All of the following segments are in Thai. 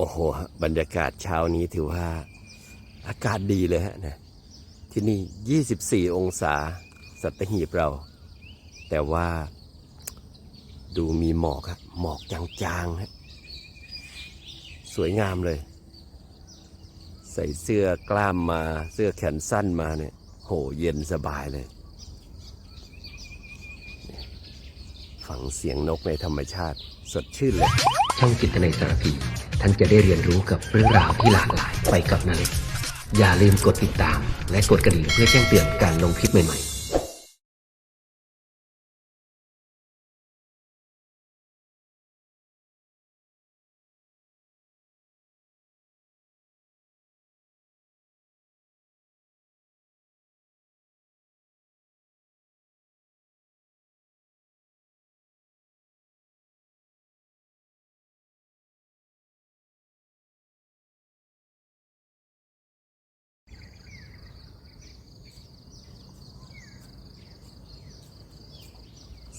โอ้โห บรรยากาศเช้านี้ถือว่าอากาศดีเลยฮะนะที่นี่ 24 องศาสัตหีบเรา แต่ว่าดูมีหมอกฮะหมอกจางๆฮะสวยงามเลย ใส่เสื้อกล้ามมาเสื้อแขนสั้นมาเนี่ยโหเย็นสบายเลย ฟังเสียงนกในธรรมชาติสดชื่นเลยช่องจิตในสารพี ท่านจะได้เรียนรู้กับเรื่องราวที่หลากหลายไปกับนาเล็กอย่าลืมกดติดตาม และกดกระดิ่งเพื่อแจ้งเตือนการลงคลิปใหม่ๆ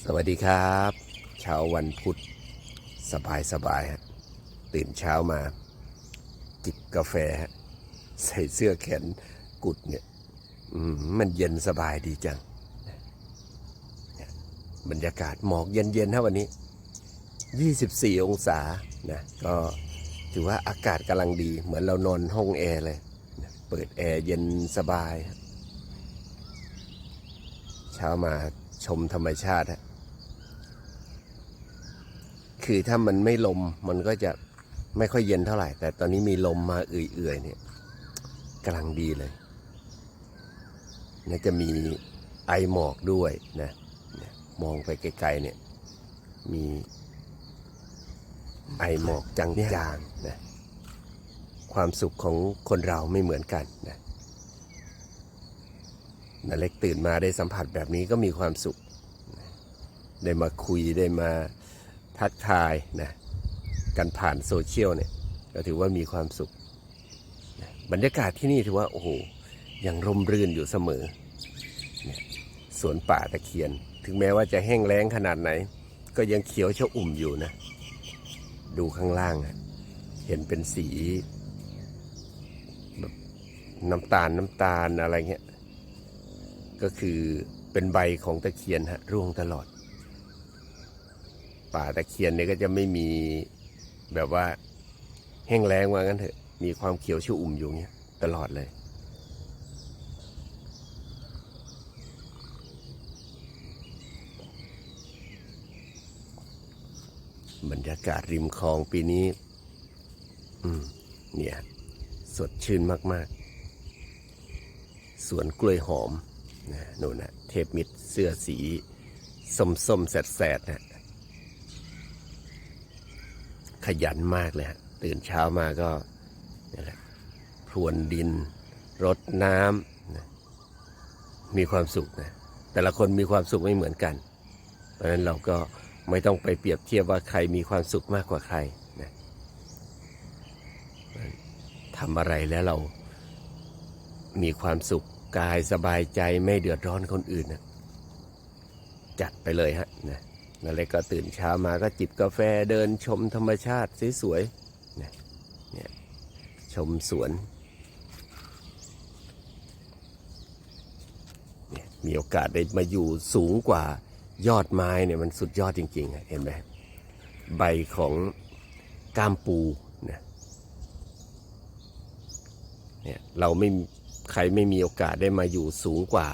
สวัสดีครับเช้าวันพุธสบายสบายฮะตื่นเช้ามา จิบกาแฟฮะใส่เสื้อแขนกุดเนี่ยอืมมันเย็นสบายดีจัง บรรยากาศหมอกเย็นๆฮะวันนี้ 24 องศานะก็ถือว่าอากาศกำลังดี เหมือนเรานอนห้องแอร์เลย เปิดแอร์เย็นสบาย เช้ามาชมธรรมชาติฮะ คือถ้ามันไม่ลมมันก็จะไม่ค่อยเย็นเท่าไหร่ แต่ตอนนี้มีลมมาเอื่อยๆเนี่ยกำลังดีเลยน่าจะมีไอหมอกด้วยนะมองไปไกลๆเนี่ยมีไอหมอกจางๆนะความสุขของคนเราไม่เหมือนกันนะนาเล็กตื่นมาได้สัมผัสแบบนี้ก็มีความสุข ได้มาคุยได้มา ทักทายนะกันผ่านโซเชียลเนี่ยก็ถือว่ามีความสุขนะบรรยากาศที่นี่ถือว่า โอ้โหยังร่มรื่นอยู่เสมอ สวนป่าตะเคียน ถึงแม้ว่าจะแห้งแล้งขนาดไหน ก็ยังเขียวชอุ่มอยู่นะ ดูข้างล่าง เห็นเป็นสีแบบน้ำตาลน้ำตาลอะไรเงี้ย ก็คือเป็นใบของตะเคียนฮะร่วงตลอด ป่าตะเคียนเนี่ยก็จะไม่มีแบบว่าแห้งแล้งว่างั้นเถอะ มีความเขียวชอุ่มอยู่เงี้ยตลอดเลย บรรยากาศริมคลองปีนี้ อืม เนี่ย สดชื่นมาก ๆ สวนกล้วยหอมนะนู่นนะเทพมิตรเสื้อสีส้มๆแสดแสดๆนะ ขยันมากเลยฮะตื่นเช้ามาก็นี่แหละพรวนดินรดน้ำนะมีความสุขนะแต่ละคนมีความสุขไม่เหมือนกัน เพราะฉะนั้นเราก็ไม่ต้องไปเปรียบเทียบว่าใครมีความสุขมากกว่าใครนะทำอะไรแล้วเรามีความสุขกายสบายใจไม่เดือดร้อนคนอื่นนะจัดไปเลยฮะนะ นาเล็กก็ตื่นเช้ามาก็จิบกาแฟเดินชมธรรมชาติสวยๆเนี่ยชมสวนเนี่ยมีโอกาสได้มาอยู่สูงกว่ายอดไม้เนี่ยมันสุดยอดจริงๆ เห็นไหมใบของก้ามปูนะเนี่ยเราไม่ใครไม่มีโอกาสได้มาอยู่สูงกว่า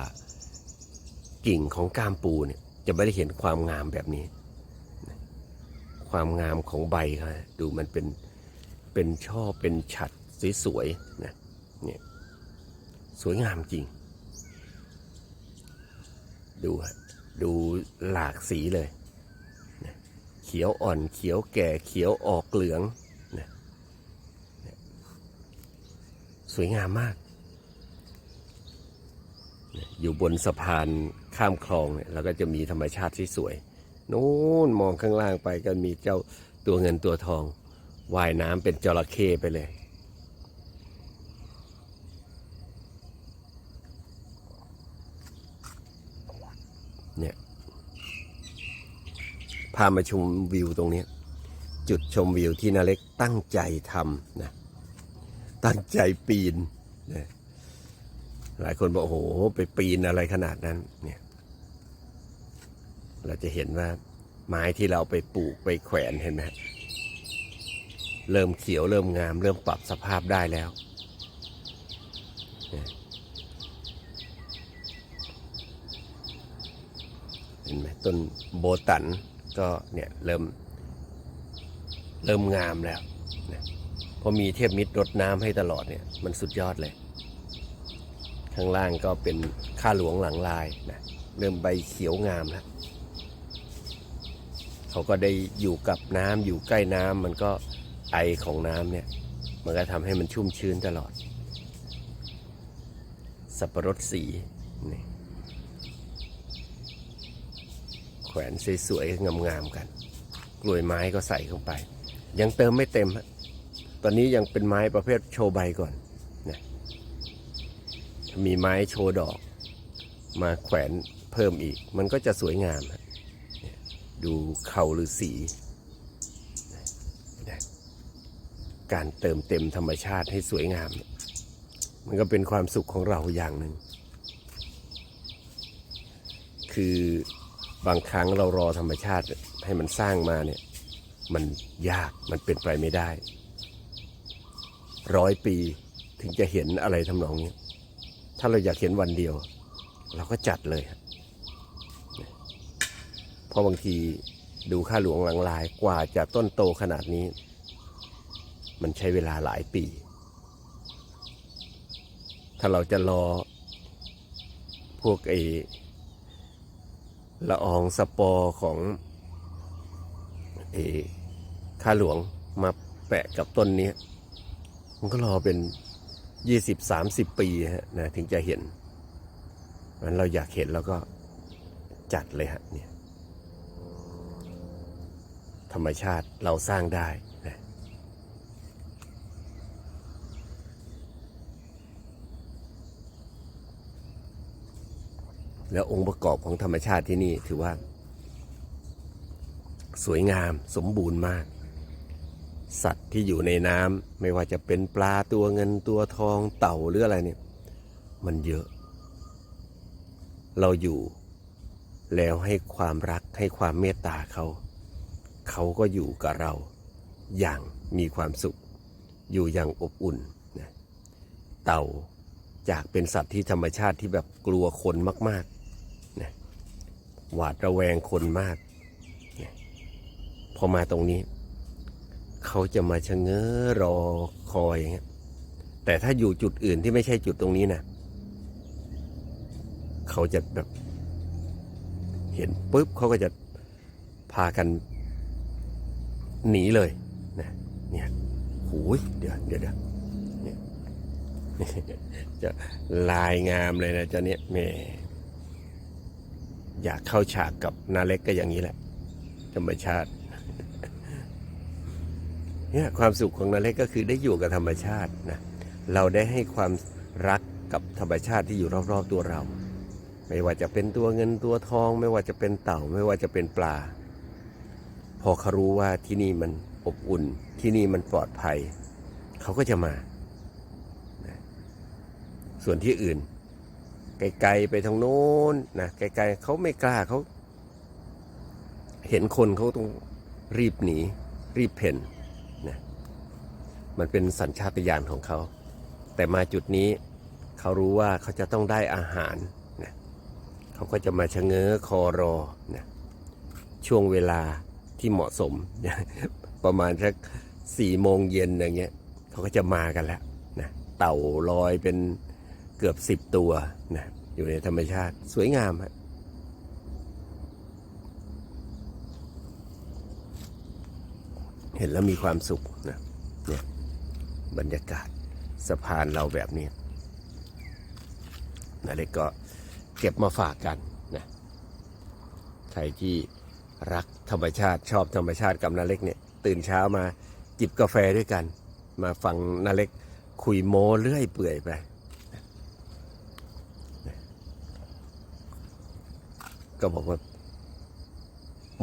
กิ่งของก้ามปูเนี่ย จะไม่ได้เห็นความงามแบบนี้ ความงามของใบครับดูมันเป็นเป็นช่อเป็นฉัดสวยๆนะเนี่ยสวยงามจริง ดูฮะดูหลากสีเลยนะเขียวอ่อนเขียวแก่เขียวออกเหลืองนะสวยงามมาก อยู่บนสะพานข้ามคลองเนี่ยเราก็จะมีธรรมชาติที่สวยนู้นมองข้างล่างไปก็มีเจ้าตัวเงินตัวทองว่ายน้ำเป็นจระเข้ไปเลย เนี่ย พามาชมวิวตรงนี้ จุดชมวิวที่นาเล็กตั้งใจทำนะ ตั้งใจปีนนะ หลายคนบอกโอ้โห ไปปีนอะไรขนาดนั้นเนี่ยเราจะเห็นว่าไม้ที่เราไปปลูกไปแขวนเห็นไหมเริ่มเขียวเริ่มงาม เริ่มปรับสภาพได้แล้ว เห็นไหมต้นโบตันก็เนี่ยเริ่ม เริ่มงามแล้ว พอมีเทพมิตรรดน้ำให้ตลอดเนี่ย มันสุดยอดเลย ข้างล่างก็เป็นข้าหลวงหลังลายนะเริ่มใบเขียวงามแล้วเขาก็ได้อยู่กับน้ำอยู่ใกล้น้ำมันก็ไอของน้ำเนี่ย มันก็ทำให้มันชุ่มชื้นตลอด สับปะรดสีนี่แขวนสวยๆงามๆกัน กล้วยไม้ก็ใส่เข้าไป ยังเติมไม่เต็มฮะตอนนี้ยังเป็นไม้ประเภทโชว์ใบก่อน มีไม้โชว์ดอก มาแขวนเพิ่มอีก มันก็จะสวยงามดูเขาหรือสี การเติมเต็มธรรมชาติให้สวยงาม มันก็เป็นความสุขของเราอย่างหนึ่ง คือบางครั้งเรารอธรรมชาติให้มันสร้างมาเนี่ย มันยากมันเป็นไปไม่ได้ ร้อยปีถึงจะเห็นอะไรทำนองนี้ ถ้าเราอยากเห็นวันเดียว เราก็จัดเลย เพราะบางทีดูข้าหลวงหลังลายกว่าจะต้นโตขนาดนี้ มันใช้เวลาหลายปี ถ้าเราจะรอ พวกไอ้ละอองสปอร์ของเออข้าหลวงมาแปะกับต้นนี้ มันก็รอเป็น ยี่สิบสามสิบปีนะถึงจะเห็นมันเราอยากเห็นแล้วก็จัดเลยฮะเนี่ยธรรมชาติเราสร้างได้นะแล้วองค์ประกอบของธรรมชาติที่นี่ถือว่า สวยงามสมบูรณ์มาก สัตว์ที่อยู่ในน้ำไม่ว่าจะเป็นปลาตัวเงินตัวทองเต่าหรืออะไรเนี่ย มันเยอะ เราอยู่แล้วให้ความรักให้ความเมตตาเขา เขาก็อยู่กับเราอย่างมีความสุข อยู่อย่างอบอุ่นนะเต่าจากเป็นสัตว์ที่ธรรมชาติที่แบบกลัวคนมากๆนะหวาดระแวงคนมากพอมาตรงนี้ เขาจะมาชะเง้อรอคอยอย่างเงี้ยแต่ถ้าอยู่จุดอื่นที่ไม่ใช่จุดตรงนี้นะเขาจะแบบ เห็นปุ๊บเขาก็จะพากันหนีเลยนะเนี่ยหูยเดี๋ยวเดี๋ยวเดี๋ยวเนี่ยจะลายงามเลยนะเจ้าเนี่ยแม่อยากเข้าฉากกับนาเล็กก็อย่างนี้แหละ ธรรมชาติ เนี่ยความสุขของนาเล็กก็คือได้อยู่กับธรรมชาตินะเราได้ให้ความรักกับธรรมชาติที่อยู่รอบๆตัวเรา ไม่ว่าจะเป็นตัวเงินตัวทอง ไม่ว่าจะเป็นเต่า ไม่ว่าจะเป็นปลา พอเขารู้ว่าที่นี่มันอบอุ่นที่นี่มันปลอดภัย เขาก็จะมา ส่วนที่อื่น ไกลๆไปทางโน้นนะไกลๆเขาไม่กล้าเขา เห็นคนเขาต้องรีบหนี รีบเพ่น มันเป็นสัญชาตญาณของเขา แต่มาจุดนี้เขารู้ว่าเขาจะต้องได้อาหารนะเขาก็จะมาชะเง้อคอรอนะช่วงเวลาที่เหมาะสม ประมาณสักสี่โมงเย็นอย่างเงี้ยเขาก็จะมากันแล้วนะเต่าลอยเป็นเกือบสิบตัวนะอยู่ในธรรมชาติสวยงามฮะเห็นแล้วมีความสุขนะเนี่ย บรรยากาศสะพานเราแบบนี้นาเล็กก็เก็บมาฝากกันนะใครที่รักธรรมชาติชอบธรรมชาติกับนาเล็กเนี่ยตื่นเช้ามาจิบกาแฟด้วยกัน มาฟังนาเล็กคุยโม้เรื่อยเปื่อยไปก็บอกว่า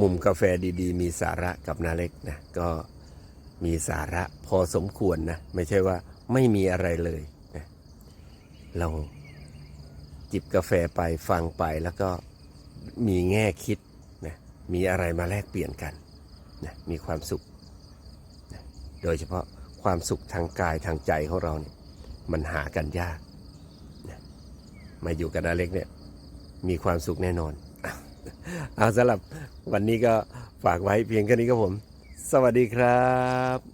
มุมกาแฟดีๆ มีสาระกับนาเล็กนะก็ มีสาระพอสมควรนะไม่ใช่ว่าไม่มีอะไรเลยนะเราจิบกาแฟไปฟังไปแล้วก็มีแง่คิดนะมีอะไรมาแลกเปลี่ยนกันนะมีความสุขนะโดยเฉพาะความสุขทางกายทางใจของเราเนี่ยมันหากันยากนะมาอยู่กับนาเล็กเนี่ยมีความสุขแน่นอน เอาสำหรับวันนี้ก็ฝากไว้เพียงแค่นี้ครับผม สวัสดีครับ